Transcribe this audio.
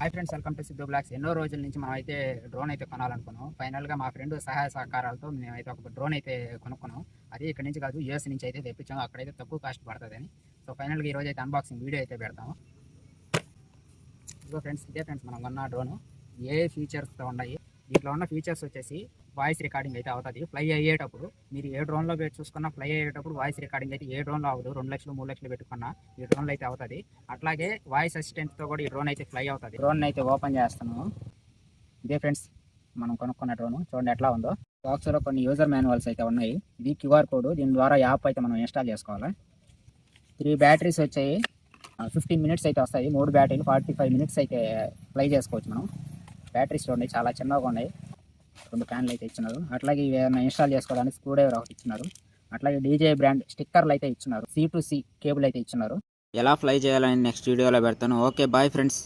Hi friends welcome to Siddhu vlogs ఎన్నో రోజుల నుంచి మనం అయితే డ్రోన్ అయితే కొనాలనుకున్నాం. ఫైనల్గా మా ఫ్రెండ్ సహాయ సహకారాలతో మేమైతే ఒక డ్రోన్ అయితే కొనుక్కున్నాం. అది ఇక్కడ నుంచి కాదు యూఎస్ నుంచి అయితే తెప్పించాము అక్కడైతే తక్కువ కాస్ట్ పడుతుందని. సో ఫైనల్గా ఈ రోజు అయితే అన్బాక్సింగ్ వీడియో అయితే పెడతాము. ఇదిగో ఫ్రెండ్స్ ఇదే ఫ్రెండ్స్ మనం కొన్న డ్రోను. ఏ ఫీచర్స్తో ఉన్నాయి? దీంట్లో ఉన్న ఫీచర్స్ వచ్చేసి వాయిస్ రికార్డింగ్ అయితే అవుతుంది. ఫ్లై అయ్యేటప్పుడు మీరు ఏ డ్రోన్లో పెట్టి చూసుకున్నా ఫ్లై అయ్యేటప్పుడు వాయిస్ రికార్డింగ్ అయితే ఏ డ్రోన్లో అవ్వదు. రెండు లక్షలు మూడు లక్షలు పెట్టుకున్నా ఈ డ్రోన్లో అయితే అవుతుంది. అట్లాగే వాయిస్ అసిస్టెంట్తో కూడా ఈ డ్రోన్ అయితే ఫ్లై అవుతుంది. డ్రోన్ అయితే ఓపెన్ చేస్తాను ఇదే ఫ్రెండ్స్ మనం కొనుక్కున్న డ్రోన్ చూడండి ఎట్లా ఉందో. బాక్స్లో కొన్ని యూజర్ మాన్యువల్స్ అయితే ఉన్నాయి. ఇది క్యూఆర్ కోడ్ దీని ద్వారా యాప్ అయితే మనం ఇన్స్టాల్ చేసుకోవాలి? త్రీ బ్యాటరీస్ వచ్చాయి. ఫిఫ్టీన్ మినిట్స్ అయితే వస్తాయి. మూడు బ్యాటరీలు ఫార్టీ ఫైవ్ మినిట్స్ అయితే ప్లై చేసుకోవచ్చు మనం. బ్యాటరీస్ ఉన్నాయి చాలా చిన్నగా ఉన్నాయి. రెండు ఫ్యాన్లు అయితే ఇచ్చినారు. అట్లాగే ఇవి ఏమైనా ఇన్స్టాల్ చేసుకోవడానికి స్క్రూ డ్రైవర్ ఒకటి ఇచ్చినారు. అట్లాగే డీజే బ్రాండ్ స్టిక్కర్లు అయితే ఇచ్చినారు. సి టు సి కేబుల్ అయితే ఇచ్చినారు. ఎలా ఫ్లై చేయాలని నెక్స్ట్ వీడియోలో పెడతాను. Okay bye friends